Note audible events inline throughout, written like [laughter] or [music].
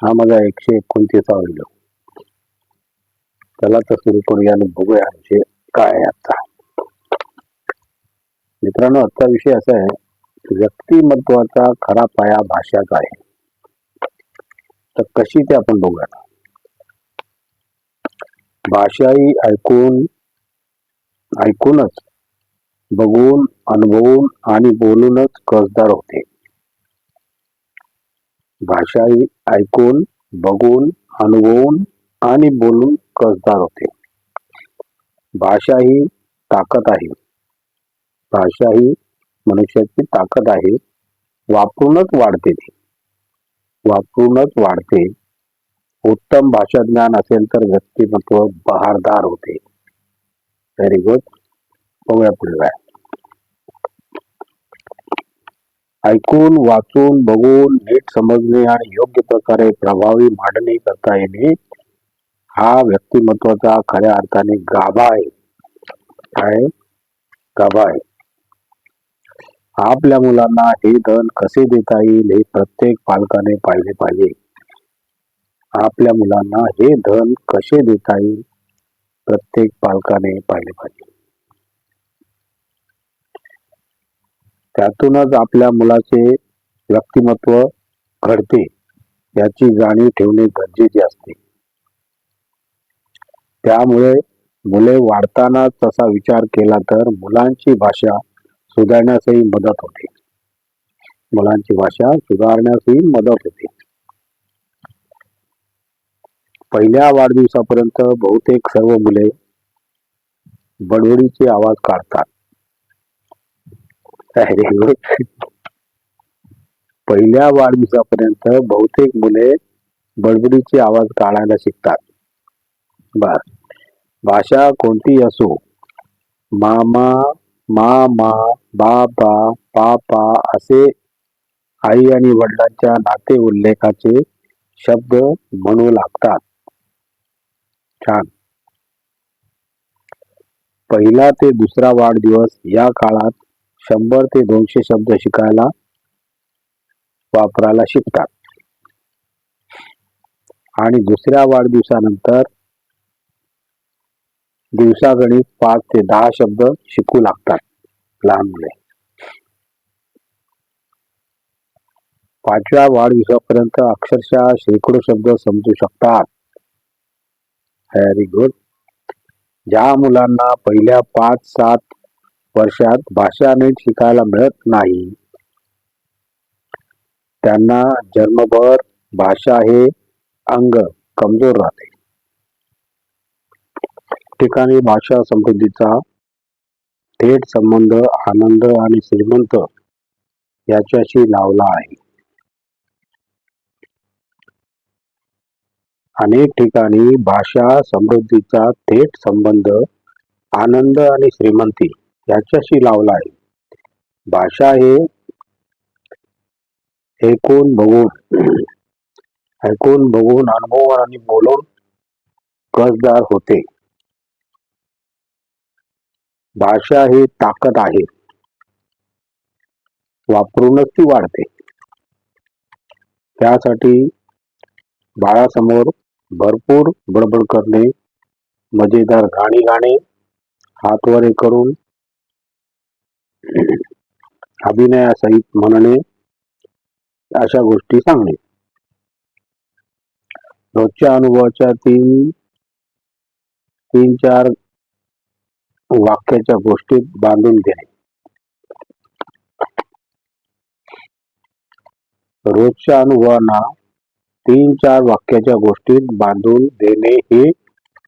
हा माझा एकशे एकोणतीसा व्हिडिओ चला तर सुरू करूया आणि बघूया विषय काय आहे आता. मित्रांनो आजचा विषय असा आहे व्यक्तिमत्वाचा खरा पाया भाषाचा आहे. तर कशी ते आपण बघूया भाषा ही ऐकून ऐकूनच बघून अनुभवून आणि बोलूनच कसदार होते. भाषा ही ऐकून बघून अनुभवून आणि बोलून कसदार होते. भाषा ही ताकद आहे. भाषा ही मनुष्याची ताकद आहे. वापरूनच वाढते ती. वापरूनच वाढते. उत्तम भाषा ज्ञान असेल तर व्यक्तिमत्व बहारदार होते. व्हेरी गुड बघूया पुढे काय ऐकून वाचून बघून नीट समजणे आणि योग्य प्रकारे प्रभावी मांडणी करता येणे हा व्यक्तिमत्वाचा खऱ्या अर्थाने गाभा आहे. काय गाभा आहे. आपल्या मुलांना हे धन कसे देता येईल हे प्रत्येक पालकाने पाहिले पाहिजे. आपल्या मुलांना हे धन कसे देता येईल? प्रत्येक पालकाने पाहिले पाहिजे. त्यातूनच आपल्या मुलाचे व्यक्तिमत्व घडते याची जाणीव ठेवणे गरजेचे असते. त्यामुळे मुले वाढताना तसा विचार केला तर मुलांची भाषा सुधारण्यासही मदत होते. मुलांची भाषा सुधारण्यासही मदत होते. पहिल्या वाढदिवसापर्यंत बहुतेक सर्व मुले बडबडीचे आवाज काढतात. अरे [laughs] पहिल्या वाढदिवसापर्यंत बहुतेक मुले बडबडीचे आवाज काढायला शिकतात. बर. भाषा कोणती असो मामा मामा बाबा पापा असे आई आणि वडिलांच्या नाते उल्लेखाचे शब्द म्हणू लागतात. छान. पहिला ते दुसरा वाढदिवस या काळात शंभर ते दोनशे शब्द शिकायला वापरायला शिकतात. आणि दुसऱ्या वाढदिवसानंतर दिवसागणित पाच ते दहा शब्द शिकू लागतात लहान मुले पाचव्या वाढदिवसापर्यंत अक्षरशः शेकडो शब्द समजू शकतात. व्हेरी गुड ज्या मुलांना पहिल्या पाच सात वर्षात भाषा नीट शिकायला मिळत नाही. त्यांना जन्मभर भाषा हे अंग कमजोर राहते. ठिकाणी भाषा समृद्धीचा थेट संबंध आनंद आणि श्रीमंत याच्याशी लावला आहे. अनेक ठिकाणी भाषा समृद्धीचा थेट संबंध आनंद आणि श्रीमंती याच्याशी लावला आहे. भाषा हे ऐकून बघून ऐकून बघून अनुभव आणि बोलून कसदार होते. भाषा ही ताकद आहे. वापरूनच ती वाढते. त्यासाठी बाळासमोर भरपूर बडबड करणे मजेदार गाणी गाणे हातवारे करून अभिनयासहित म्हणणे अशा गोष्टी सांगणे. रोजच्या अनुभवाच्या तीन तीन चार वाक्याच्या गोष्टीत बांधून देणे रोजच्या अनुभवांना तीन चार वाक्याच्या गोष्टीत बांधून देणे हे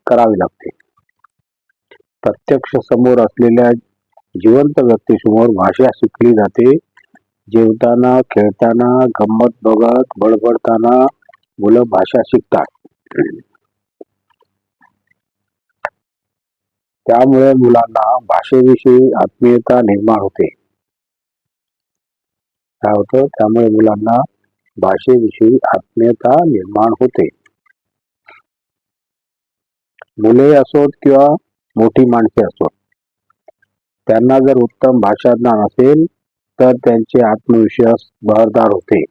करावे लागते. प्रत्यक्ष समोर असलेल्या जिवंत व्यक्तीसमोर भाषा शिकली जाते. जेवताना खेळताना गंमत बघत बडबडताना मुलं भाषा शिकतात. त्यामुळे मुलांना भाषेविषयी आत्मीयता निर्माण होते. काय होतं? त्यामुळे मुलांना भाषेविषयी आत्मीयता निर्माण होते. मुले असोत किंवा मोठी माणसे असोत त्यांना जर उत्तम भाषा ज्ञान असेल तर त्यांचे आत्मविश्वास बहरदार होते.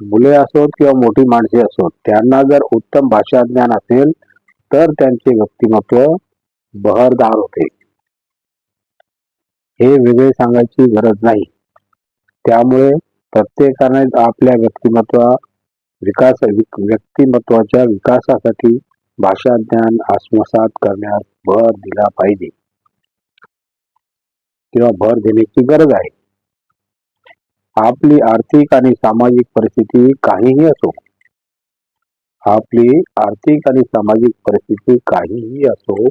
मुले असोत किंवा मोठी माणसे असोत त्यांना जर उत्तम भाषा ज्ञान असेल तर त्यांचे व्यक्तिमत्व बहरदार होते. हे वेगळे सांगायची गरज नाही. त्यामुळे प्रत्येकाने आपल्या व्यक्तिमत्वा विकास व्यक्तिमत्वाच्या विकासासाठी भाषा ज्ञान आत्मसात करण्यास भर दिला पाहिजे. किंवा भर देण्याची गरज आहे. आपली आर्थिक आणि सामाजिक परिस्थिती काहीही असो आपली आर्थिक आणि सामाजिक परिस्थिती काहीही असो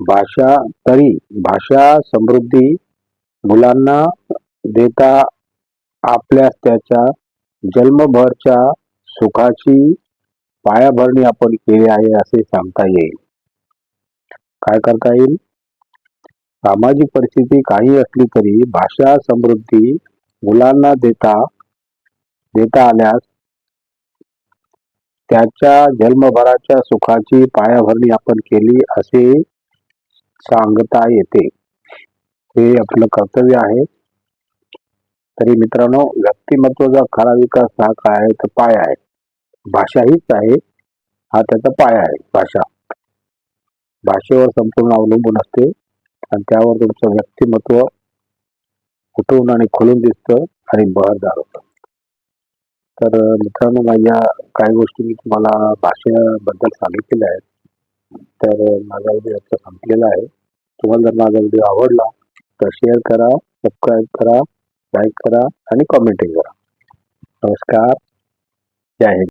भाषा तरी भाषा समृद्धी मुलांना देता आपल्यास त्याच्या जन्मभरच्या सुखाची पायाभरणी आपण केली आहे असे सांगता येईल. काय करता येईल? सामाजिक परिस्थिती काही असली तरी भाषा समृद्धी मुलांना देता देता आल्यास त्याच्या जन्मभराच्या सुखाची पायाभरणी आपण केली असे सांगता येते. हे आपलं कर्तव्य आहे. तरी मित्रांनो व्यक्तिमत्वाचा खरा विकास हा काय आहे? तर पाय आहे. भाषा हीच आहे. हा त्याचा पाय आहे भाषा. भाषेवर संपूर्ण अवलंबून असते आणि त्यावर तुमचं व्यक्तिमत्व कुठून आणि खुलून दिसतं आणि बहरदार होतं तर मित्रांनो माझ्या काही गोष्टी मी तुम्हाला भाषेबद्दल सांगितलेल्या आहेत. तर माझा व्हिडिओ आता संपलेला आहे. तुम्हाला जर माझा व्हिडिओ आवडला तर शेअर करा सबस्क्राईब करा लाईक करा आणि कॉमेंटही करा. नमस्कार. जय हिंद.